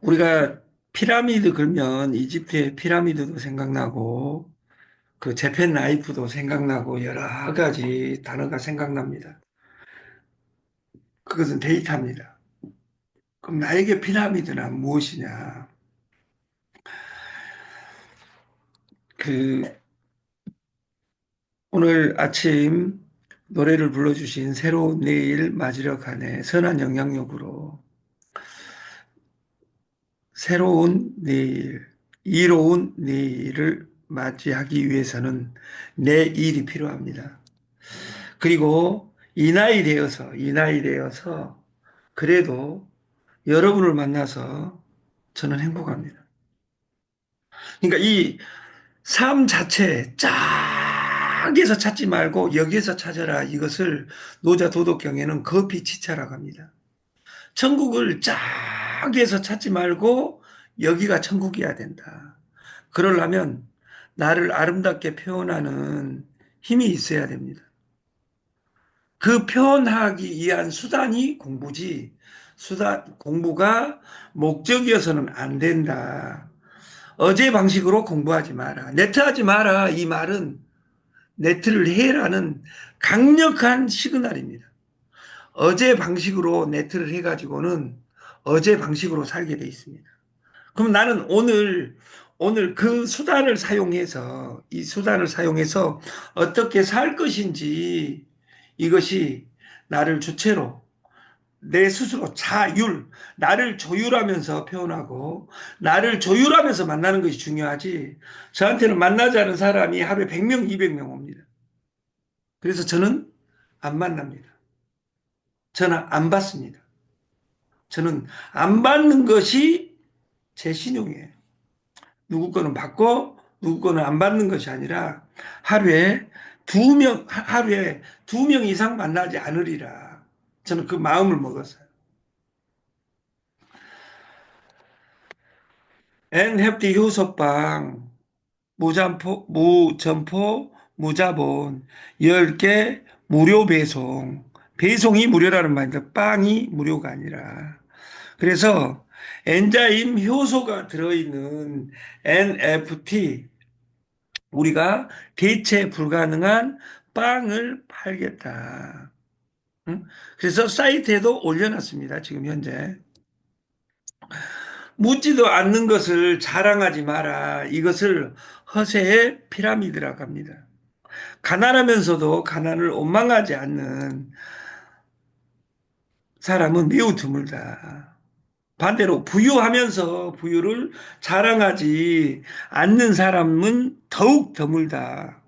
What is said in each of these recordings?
우리가 피라미드 그러면 이집트의 피라미드도 생각나고 그 재팬 라이프도 생각나고 여러 가지 단어가 생각납니다. 그것은 데이터입니다. 그럼 나에게 피라미드란 무엇이냐? 그 오늘 아침 노래를 불러주신 새로운 내일 맞으려 가네 선한 영향력으로 새로운 내일, 이로운 내일을 맞이하기 위해서는 내 일이 필요합니다. 그리고 이 나이 되어서, 이 나이 되어서 그래도 여러분을 만나서 저는 행복합니다. 그러니까 이 삶 자체 짝에서 찾지 말고 여기에서 찾아라 이것을 노자 도덕경에는 거피치차라고 합니다. 천국을 짝 에서 찾지 말고 여기가 천국이어야 된다. 그러려면 나를 아름답게 표현하는 힘이 있어야 됩니다. 그 표현하기 위한 수단이 공부지, 수단, 공부가 목적이어서는 안 된다. 어제 방식으로 공부하지 마라. 네트 하지 마라. 이 말은 네트를 해라는 강력한 시그널입니다. 어제 방식으로 네트를 해가지고는 어제 방식으로 살게 돼 있습니다. 그럼 나는 오늘 오늘 그 수단을 사용해서 이 수단을 사용해서 어떻게 살 것인지 이것이 나를 주체로 내 스스로 자율, 나를 조율하면서 표현하고 나를 조율하면서 만나는 것이 중요하지. 저한테는 만나지 않은 사람이 하루에 100명, 200명 옵니다. 그래서 저는 안 만납니다. 저는 안 받습니다. 저는 안 받는 것이 제 신용이에요. 누구 거는 받고 누구 거는 안 받는 것이 아니라 하루에 두 명, 하루에 두 명 이상 만나지 않으리라. 저는 그 마음을 먹었어요. 엔해프티 효소빵, 무점포, 무점포, 무자본, 10개 무료 배송. 배송이 무료라는 말인데 빵이 무료가 아니라. 그래서 엔자임 효소가 들어있는 NFT 우리가 대체 불가능한 빵을 팔겠다. 그래서 사이트에도 올려놨습니다. 지금 현재. 묻지도 않는 것을 자랑하지 마라. 이것을 허세의 피라미드라고 합니다. 가난하면서도 가난을 원망하지 않는 사람은 매우 드물다. 반대로 부유하면서 부유를 자랑하지 않는 사람은 더욱 드물다.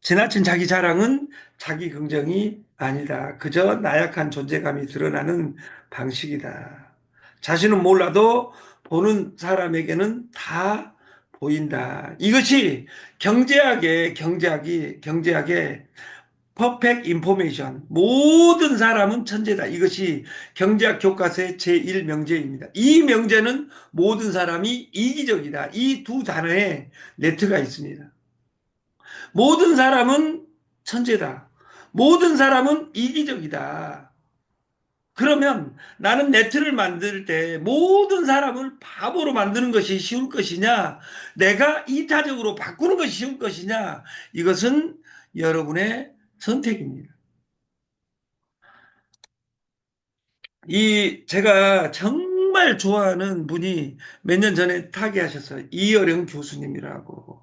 지나친 자기 자랑은 자기 긍정이 아니다. 그저 나약한 존재감이 드러나는 방식이다. 자신은 몰라도 보는 사람에게는 다 보인다. 이것이 경제학의 경제학이 경제학의 퍼펙 인포메이션 모든 사람은 천재다. 이것이 경제학 교과서의 제1명제입니다. 이 명제는 모든 사람이 이기적이다. 이 두 단어에 네트가 있습니다. 모든 사람은 천재다. 모든 사람은 이기적이다. 그러면 나는 네트를 만들 때 모든 사람을 바보로 만드는 것이 쉬울 것이냐, 내가 이타적으로 바꾸는 것이 쉬울 것이냐, 이것은 여러분의 선택입니다. 이 제가 정말 좋아하는 분이 몇 년 전에 타계하셨어요. 이어령 교수님이라고.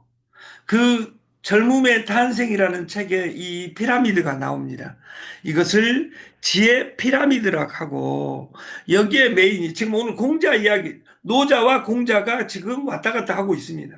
그 젊음의 탄생이라는 책에 이 피라미드가 나옵니다. 이것을 지혜 피라미드라고 하고 여기에 메인이 지금 오늘 공자 이야기 노자와 공자가 지금 왔다 갔다 하고 있습니다.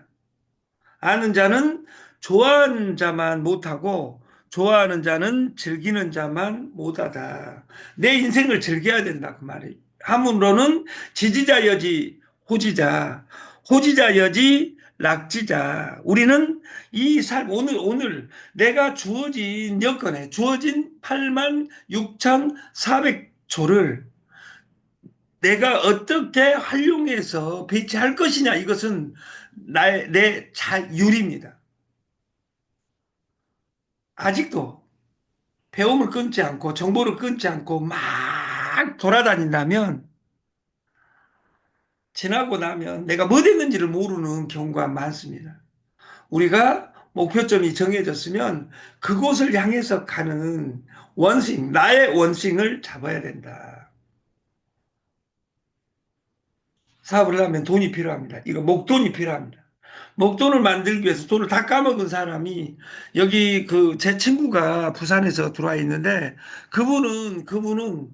아는 자는 좋아하는 자만 못하고 좋아하는 자는 즐기는 자만 못하다. 내 인생을 즐겨야 된다 그 말이. 함으로는 지지자 여지 호지자, 호지자 여지 락지자. 우리는 이 삶 오늘 오늘 내가 주어진 여건에 주어진 8만 6,400조를 내가 어떻게 활용해서 배치할 것이냐 이것은 나의 내 자율입니다. 아직도 배움을 끊지 않고 정보를 끊지 않고 막 돌아다닌다면 지나고 나면 내가 뭐 됐는지를 모르는 경우가 많습니다. 우리가 목표점이 정해졌으면 그곳을 향해서 가는 원싱, 나의 원싱을 잡아야 된다. 사업을 하면 돈이 필요합니다. 이거 목돈이 필요합니다. 목돈을 만들기 위해서 돈을 다 까먹은 사람이 여기 그 제 친구가 부산에서 들어와 있는데 그분은 그분은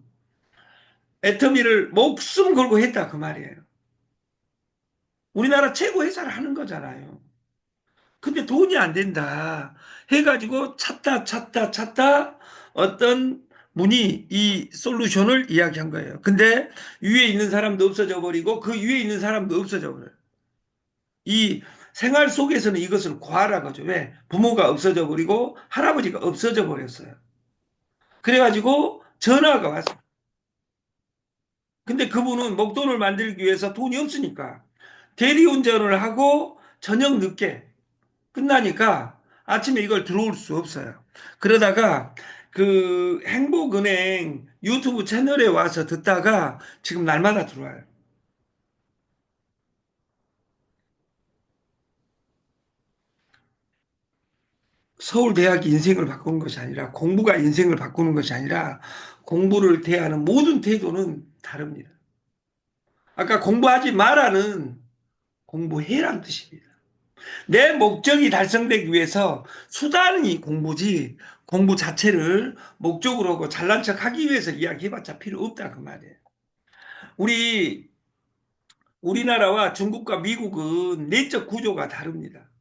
애터미를 목숨 걸고 했다 그 말이에요. 우리나라 최고 회사를 하는 거잖아요. 근데 돈이 안 된다 해가지고 찾다 찾다 찾다 어떤 분이 이 솔루션을 이야기한 거예요. 근데 위에 있는 사람도 없어져 버리고 그 위에 있는 사람도 없어져 버려요. 이 생활 속에서는 이것을 과하라고 하죠. 왜? 부모가 없어져 버리고 할아버지가 없어져 버렸어요. 그래가지고 전화가 왔어요. 근데 그분은 목돈을 만들기 위해서 돈이 없으니까 대리운전을 하고 저녁 늦게 끝나니까 아침에 이걸 들어올 수 없어요. 그러다가 그 행복은행 유튜브 채널에 와서 듣다가 지금 날마다 들어와요. 서울대학이 인생을 바꾸는 것이 아니라 공부가 인생을 바꾸는 것이 아니라 공부를 대하는 모든 태도는 다릅니다. 아까 공부하지 말라는 공부해란 뜻입니다. 내 목적이 달성되기 위해서 수단이 공부지 공부 자체를 목적으로 하고 잘난 척 하기 위해서 이야기해봤자 필요 없다 그 말이에요. 우리 우리나라와 중국과 미국은 내적 구조가 다릅니다.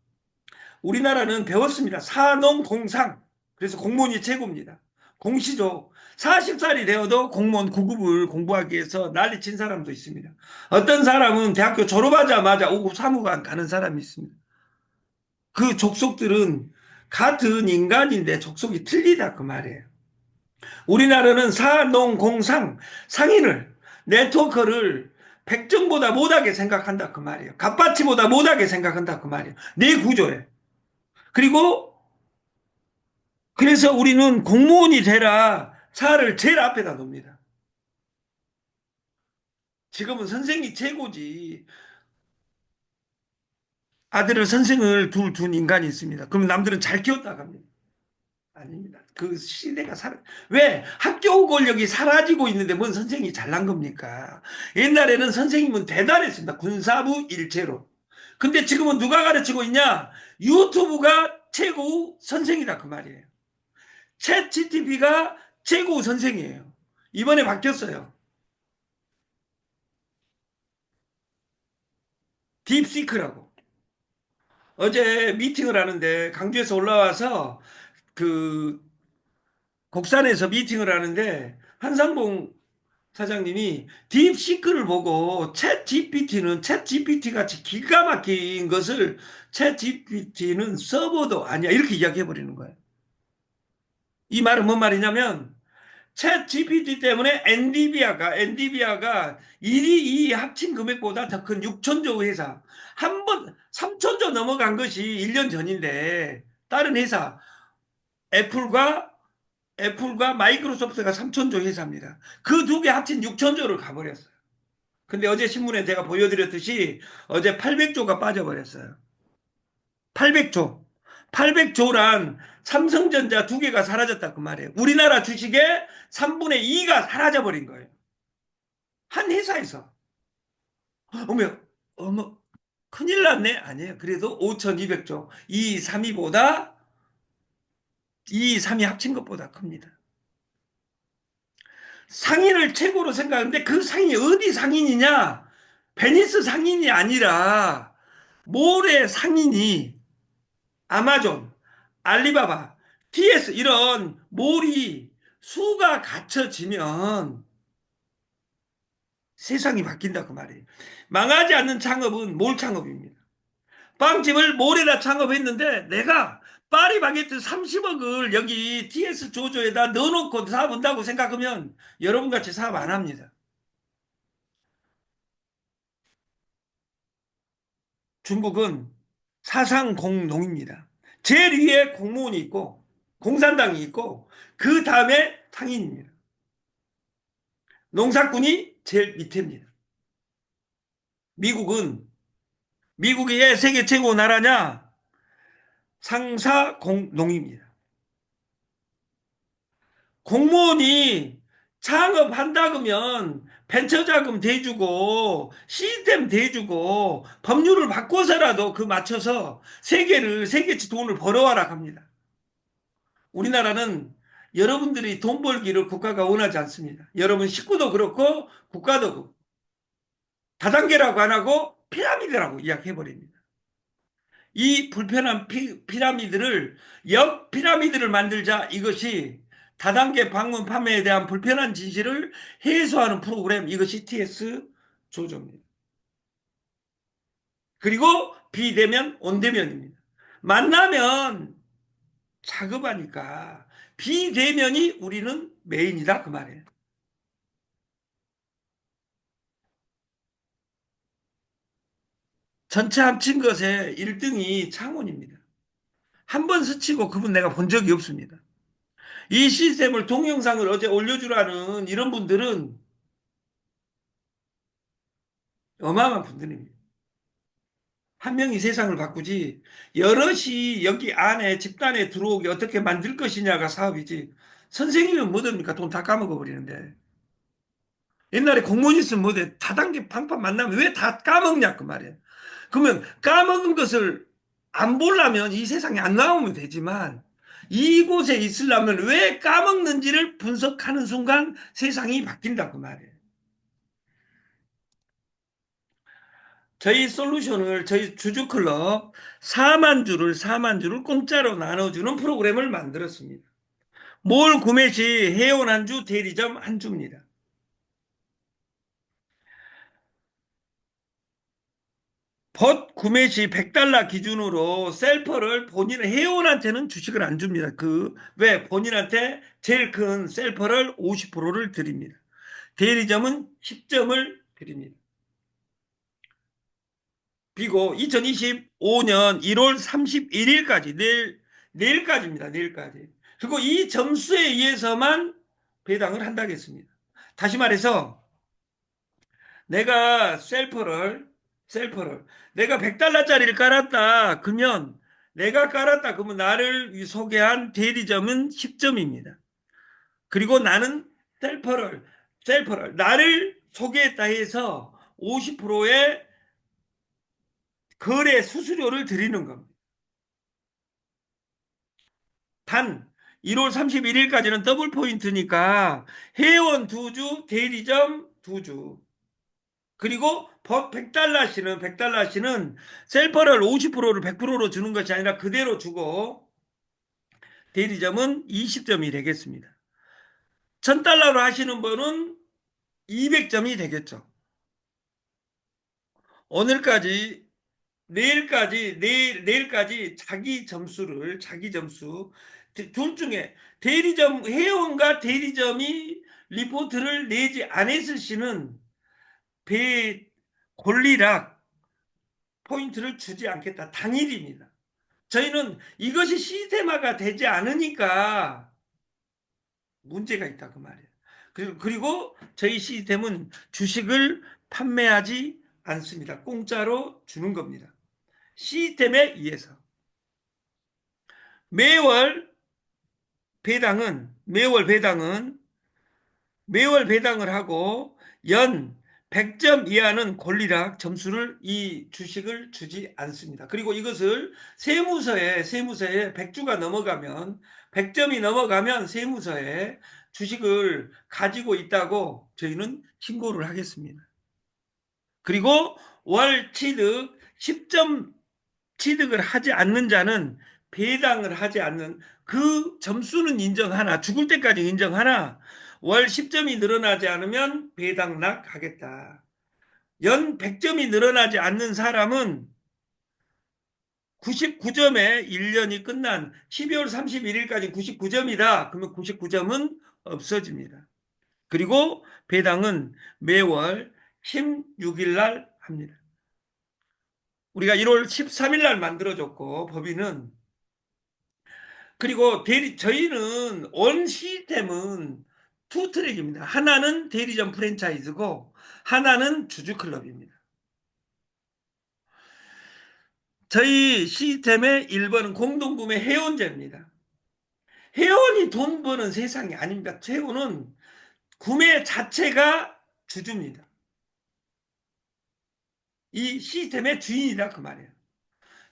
우리나라는 배웠습니다. 사농공상. 그래서 공무원이 최고입니다. 공시조. 40살이 되어도 공무원 9급을 공부하기 위해서 난리친 사람도 있습니다. 어떤 사람은 대학교 졸업하자마자 5급 사무관 가는 사람이 있습니다. 그 족속들은 같은 인간인데 족속이 틀리다 그 말이에요. 우리나라는 사농공상 상인을 네트워크를 백정보다 못하게 생각한다 그 말이에요. 갑바치보다 못하게 생각한다 그 말이에요. 내 구조에. 그리고 그래서 우리는 공무원이 되라 차를 제일 앞에다 놉니다. 지금은 선생이 최고지. 아들을 선생을 둘 둔 인간이 있습니다. 그럼 남들은 잘 키웠다 갑니다. 아닙니다. 그 시대가 사라. 왜? 학교 권력이 사라지고 있는데 뭔 선생이 잘난 겁니까? 옛날에는 선생님은 대단했습니다. 군사부 일체로. 근데 지금은 누가 가르치고 있냐? 유튜브가 최고 선생이다 그 말이에요. 챗 GTP가 최고 선생이에요. 이번에 바뀌었어요. 딥시크라고. 어제 미팅을 하는데 강주에서 올라와서 그 곡산에서 미팅을 하는데 한상봉 사장님이 딥시크를 보고 챗 GPT는 챗 GPT 같이 기가 막힌 것을 챗 GPT는 서버도 아니야 이렇게 이야기해 버리는 거예요. 이 말은 뭔 말이냐면 챗 GPT 때문에 엔디비아가 엔디비아가 1위 2위 합친 금액보다 더 큰 6천조 회사 한 번 3천조 넘어간 것이 1년 전인데 다른 회사 애플과 애플과 마이크로소프트가 3천조 회사입니다. 그 두 개 합친 6천조를 가버렸어요. 근데 어제 신문에 제가 보여드렸듯이 어제 800조가 빠져버렸어요. 800조. 800조란 삼성전자 두 개가 사라졌다 그 말이에요. 우리나라 주식의 3분의 2가 사라져버린 거예요. 한 회사에서. 어머, 어머, 큰일 났네? 아니에요. 그래도 5,200조. 2, 3위보다 2, 3위 합친 것보다 큽니다. 상인을 최고로 생각하는데 그 상인이 어디 상인이냐? 베니스 상인이 아니라 모래 상인이 아마존, 알리바바, TS 이런 몰이 수가 갖춰지면 세상이 바뀐다 그 말이에요. 망하지 않는 창업은 몰 창업입니다. 빵집을 몰에다 창업했는데 내가 파리바게트 30억을 여기 TS 조조에다 넣어놓고 사업한다고 생각하면 여러분같이 사업 안 합니다. 중국은 사상 공농입니다. 제일 위에 공무원이 있고 공산당이 있고 그 다음에 상인입니다. 농사꾼이 제일 밑에입니다. 미국은 미국이 왜 세계 최고 나라냐? 상사 공농입니다. 공무원이 창업한다 그러면 벤처 자금 대주고 시스템 대주고 법률을 바꿔서라도 그 맞춰서 세계를 세계치 돈을 벌어와라 합니다. 우리나라는 여러분들이 돈 벌기를 국가가 원하지 않습니다. 여러분 식구도 그렇고 국가도 그렇고 다단계라고 안 하고 피라미드라고 이야기해버립니다. 이 불편한 피, 피라미드를 역 피라미드를 만들자 이것이 다단계 방문 판매에 대한 불편한 진실을 해소하는 프로그램 이것이 TS 조조입니다. 그리고 비대면 온대면입니다. 만나면 작업하니까 비대면이 우리는 메인이다 그 말이에요. 전체 합친 것의 1등이 창원입니다. 한 번 스치고 그분 내가 본 적이 없습니다. 이 시스템을 동영상을 어제 올려주라는 이런 분들은 어마어마한 분들입니다. 한 명이 세상을 바꾸지 여럿이 여기 안에 집단에 들어오게 어떻게 만들 것이냐가 사업이지 선생님은 뭐됩니까? 돈 다 까먹어 버리는데 옛날에 공무원 있으면 뭐돼 다단계 방판 만나면 왜 다 까먹냐 그 말이에요. 그러면 까먹은 것을 안 보려면 이 세상에 안 나오면 되지만 이곳에 있으려면 왜 까먹는지를 분석하는 순간 세상이 바뀐다 그 말이에요. 저희 솔루션을 저희 주주클럽 4만 주를 4만 주를 공짜로 나눠주는 프로그램을 만들었습니다. 뭘 구매 시 회원 한 주, 대리점 한 주입니다. 벗 구매 시 100달러 기준으로 셀퍼를 본인의 회원한테는 주식을 안 줍니다. 그, 왜? 본인한테 제일 큰 셀퍼를 50%를 드립니다. 대리점은 10점을 드립니다. 그리고 2025년 1월 31일까지, 내일, 내일까지입니다. 내일까지. 그리고 이 점수에 의해서만 배당을 한다겠습니다. 다시 말해서, 내가 셀퍼를 셀프를 내가 100달러짜리를 깔았다. 그러면 내가 깔았다. 그러면 나를 소개한 대리점은 10점입니다. 그리고 나는 셀퍼를 셀퍼를 나를 소개했다 해서 50%의 거래 수수료를 드리는 겁니다. 단 1월 31일까지는 더블 포인트니까 회원 2주, 대리점 2주. 그리고 법 100달러씩은 100달러씩은 셀퍼를 50%를 100%로 주는 것이 아니라 그대로 주고 대리점은 20점이 되겠습니다. 1000달러로 하시는 분은 200점이 되겠죠. 오늘까지 내일까지 내일 내일까지 자기 점수를 자기 점수 둘 중에 대리점 회원과 대리점이 리포트를 내지 않았을 시는 배 권리락 포인트를 주지 않겠다. 당일입니다. 저희는 이것이 시스템화가 되지 않으니까 문제가 있다 그 말이에요. 그리고 저희 시스템은 주식을 판매하지 않습니다. 공짜로 주는 겁니다. 시스템에 의해서 매월 배당은 매월 배당은 매월 배당을 하고 연 100점 이하는 권리락 점수를 이 주식을 주지 않습니다. 그리고 이것을 세무서에 세무서에 100주가 넘어가면 100점이 넘어가면 세무서에 주식을 가지고 있다고 저희는 신고를 하겠습니다. 그리고 월 취득 10점 취득을 하지 않는 자는 배당을 하지 않는 그 점수는 인정하나 죽을 때까지 인정하나 월 10점이 늘어나지 않으면 배당락 하겠다. 연 100점이 늘어나지 않는 사람은 99점에 1년이 끝난 12월 31일까지 99점이다. 그러면 99점은 없어집니다. 그리고 배당은 매월 16일 날 합니다. 우리가 1월 13일 날 만들어줬고 법인은 그리고 대리 저희는 온 시스템은 투 트랙입니다. 하나는 대리점 프랜차이즈고 하나는 주주클럽입니다. 저희 시스템의 1번은 공동구매 회원제입니다. 회원이 돈 버는 세상이 아닙니다. 회원은 구매 자체가 주주입니다. 이 시스템의 주인이다 그 말이에요.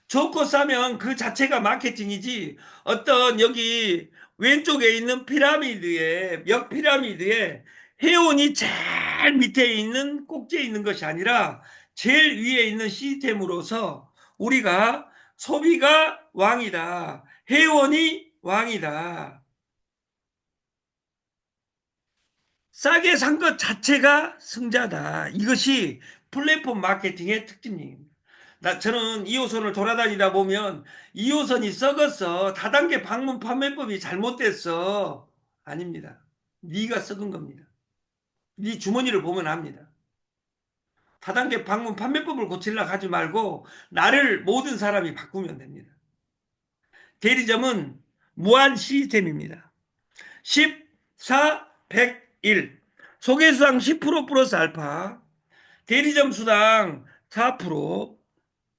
좋고 싸면 그 자체가 마케팅이지 어떤 여기 왼쪽에 있는 피라미드에 역 피라미드에 회원이 제일 밑에 있는 꼭지에 있는 것이 아니라 제일 위에 있는 시스템으로서 우리가 소비가 왕이다. 회원이 왕이다. 싸게 산 것 자체가 승자다. 이것이 플랫폼 마케팅의 특징입니다. 나 저는 2호선을 돌아다니다 보면 2호선이 썩었어. 다단계 방문 판매법이 잘못됐어. 아닙니다. 네가 썩은 겁니다. 네 주머니를 보면 압니다. 다단계 방문 판매법을 고치려 하지 말고 나를 모든 사람이 바꾸면 됩니다. 대리점은 무한 시스템입니다. 14, 101 소개수당 10% 플러스 알파 대리점 수당 4%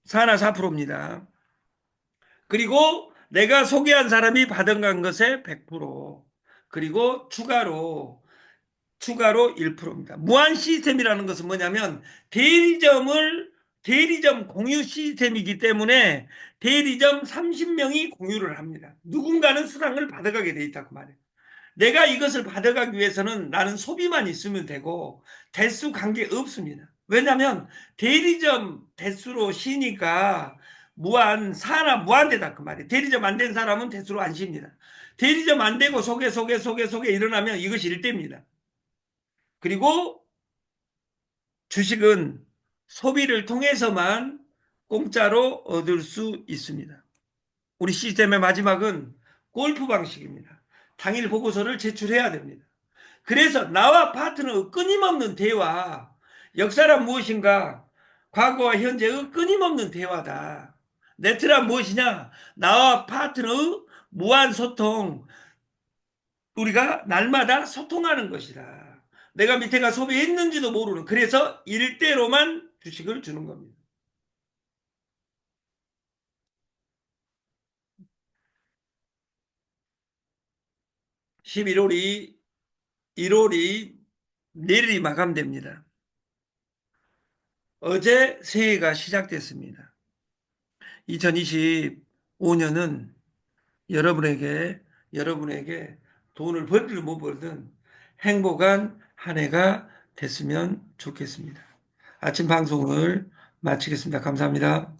4나 4%입니다. 그리고 내가 소개한 사람이 받아간 것의 100% 그리고 추가로 추가로 1%입니다. 무한 시스템이라는 것은 뭐냐면 대리점을 대리점 공유 시스템이기 때문에 대리점 30명이 공유를 합니다. 누군가는 수당을 받아가게 돼 있다고 말해요. 내가 이것을 받아가기 위해서는 나는 소비만 있으면 되고 대수 관계 없습니다. 왜냐하면 대리점 대수로 쉬니까 무한 사나 무한대다 그 말이에요. 대리점 안 된 사람은 대수로 안 쉽니다. 대리점 안 되고 소개 소개 소개 소개 일어나면 이것이 일대입니다. 그리고 주식은 소비를 통해서만 공짜로 얻을 수 있습니다. 우리 시스템의 마지막은 골프 방식입니다. 당일 보고서를 제출해야 됩니다. 그래서 나와 파트너의 끊임없는 대화, 역사란 무엇인가? 과거와 현재의 끊임없는 대화다. 네트란 무엇이냐? 나와 파트너의 무한 소통, 우리가 날마다 소통하는 것이다. 내가 밑에가 소비했는지도 모르는 그래서 일대로만 주식을 주는 겁니다. 11월이 1월이 내일이 마감됩니다. 어제 새해가 시작됐습니다. 2025년은 여러분에게 여러분에게 돈을 벌든 못 벌든 행복한 한 해가 됐으면 좋겠습니다. 아침 방송을 마치겠습니다. 감사합니다.